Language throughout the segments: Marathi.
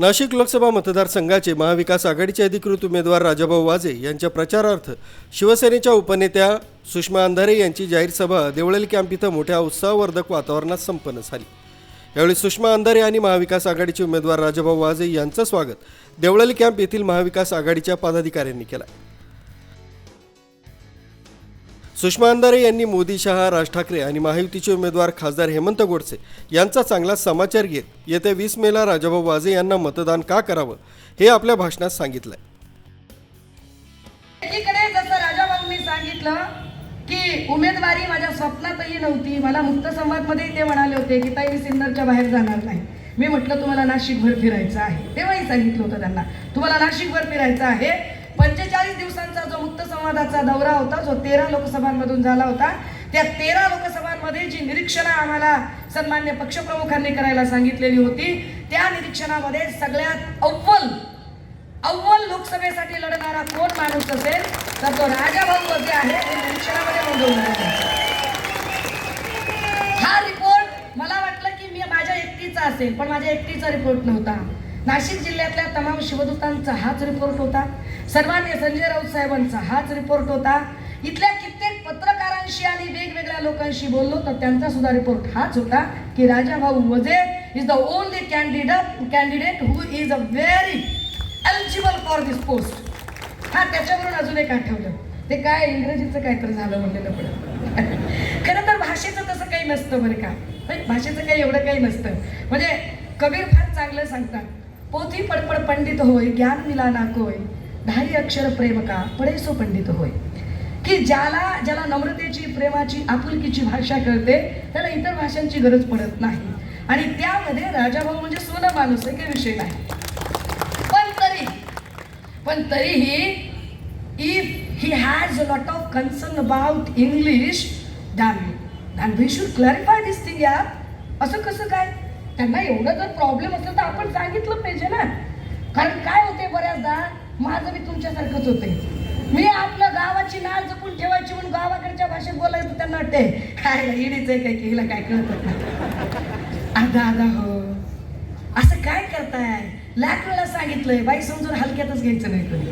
नाशिक लोकसभा मतदारसंघाचे महाविकास आघाडीचे अधिकृत उमेदवार राजाभाऊ वाजे यांच्या प्रचारार्थ शिवसेनेच्या उपनेत्या सुषमा अंधारे यांची जाहीर सभा देवळेल कॅम्प इथं मोठ्या उत्साहवर्धक वातावरणात संपन्न झाली. यावेळी सुषमा अंधारे आणि महाविकास आघाडीचे उमेदवार राजाभाऊ वाजे यांचं स्वागत देवळेल कॅम्प येथील महाविकास आघाडीच्या पदाधिकाऱ्यांनी केलं. सुषमा अंधारे यांनी मोदी शहा राज ठाकरे आणि महायुतीचे उमेदवार खासदार हेमंत गोडसे यांचा चांगला समाचार घेत येत्या वीस मेला राजाभाऊ वाजे यांना मतदान का करावं हे आपल्या भाषणात सांगितलंय. एकीकडे जसं राजाभाऊंनी सांगितलं की उमेदवारी माझ्या स्वप्नातही नव्हती मला मुक्त संवादमध्ये ते म्हणाले होते की ताई मी सिन्नरच्या बाहेर जाणार नाही. मी म्हटलं तुम्हाला नाशिकभर फिरायचं आहे. तेव्हाही सांगितलं होतं त्यांना तुम्हाला नाशिकभर फिरायचं आहे पंचेचाळीस दिवसांचा जो मुक्त संवादाचा दौरा होता जो तेरा लोकसभांमधून झाला होता त्या तेरा लोकसभांमध्ये जी निरीक्षणं आम्हाला सन्मान्य पक्षप्रमुखांनी करायला सांगितलेली होती त्या निरीक्षणामध्ये सगळ्यात अव्वल अव्वल लोकसभेसाठी लढणारा कोण माणूस असेल तर तो राजाभाऊ वगैरे आहे हे निरीक्षणामध्ये नोंदवलं हा रिपोर्ट मला वाटलं की मी माझ्या एकटीचा असेल पण माझ्या एकटीचा रिपोर्ट नव्हता. नाशिक जिल्ह्यातल्या तमाम शिवदूतांचा हाच रिपोर्ट होता. सर्वांनी संजय राऊत साहेबांचा हाच रिपोर्ट होता. इथल्या कित्येक पत्रकारांशी आणि वेगवेगळ्या लोकांशी बोललो तर त्यांचा सुद्धा रिपोर्ट हाच होता की राजा भाऊ Waje is the only candidate candidate who is a very eligible for this post हा त्याच्यावरून अजून एक आठवलं. ते काय इंग्रजीचं काहीतरी झालं म्हणलेलं पण खरं तर भाषेचं तसं काही नसतं बरं का. भाषेचं काही एवढं काही नसतं. म्हणजे कबीर फार चांगलं सांगतात. पोथी पडपड पंडित होय ज्ञान मिला नाकोय ढाई अक्षर प्रेम का पडेसो पंडित होय. की ज्याला ज्याला नम्रतेची प्रेमाची आपुलकीची भाषा कळते त्याला इतर भाषांची गरज पडत नाही. आणि त्यामध्ये राजाभाऊ म्हणजे सोनं माणूस आहे काही विषय नाही. पण तरी पण तरीही if he has a lot of concern about English than than we should clarify this thing या असं कसं काय? त्यांना एवढं जर प्रॉब्लेम असलं तर आपण सांगितलं पाहिजे ना. कारण काय होते बऱ्याचदा? माझं मी तुमच्यासारखंच होते मी आपलं गावाची नाळ जपून ठेवायची म्हणून गावाकडच्या भाषेत बोलायचं त्यांना वाटते काय इडीच आहे काय की हिला काय कळत? नाही अर्धा अर्धा हो. असं काय करताय? लाख वेळा सांगितलंय. बाई समजून हलक्यातच घ्यायचं नाही कधी.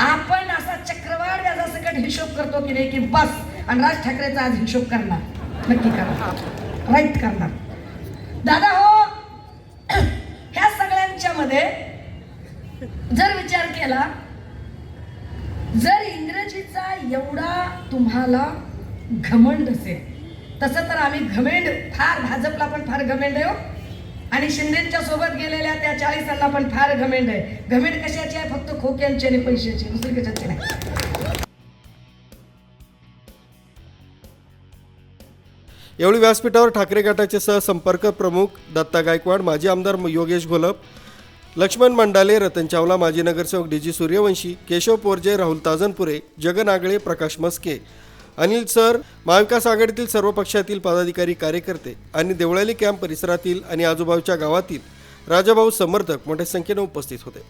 आपण असा चक्रवाढ व्याजासकट हिशोब करतो की नाही की बस आणि राज ठाकरेचा आज हिशोब करणार. नक्की करणार. राईट करणार. दादा हो ह्या सगळ्यांच्या मध्ये जर विचार केला जर इंग्रजीचा एवढा तुम्हाला घमंड असेल तसं तर आम्ही घमेंड फार भाजपला पण फार घमेंड आहे हो. आणि शिंदेच्या सोबत गेलेल्या त्या चाळीसांना पण फार घमेंड आहे. घमेंड कशाची आहे? फक्त खोक्यांची आणि पैशाची दुसरी कशाची नाही. यावेळी व्यासपीठावर ठाकरे गटाचे सहसंपर्क प्रमुख दत्ता गायकवाड माजी आमदार योगेश घोलप लक्ष्मण मंडाले रतन चावला माजी नगरसेवक D G Suryavanshi Keshav Porje Rahul Tajanpure Jagan Agale Prakash Maske Anil sir Mahavikas आघाडीतील सर्व पक्षातील पदाधिकारी कार्यकर्ते आणि देवळाली कॅम्प परिसरातील आणि आजूबाजूच्या गावातील राजाभाऊ समर्थक मोठ्या संख्येने उपस्थित होते.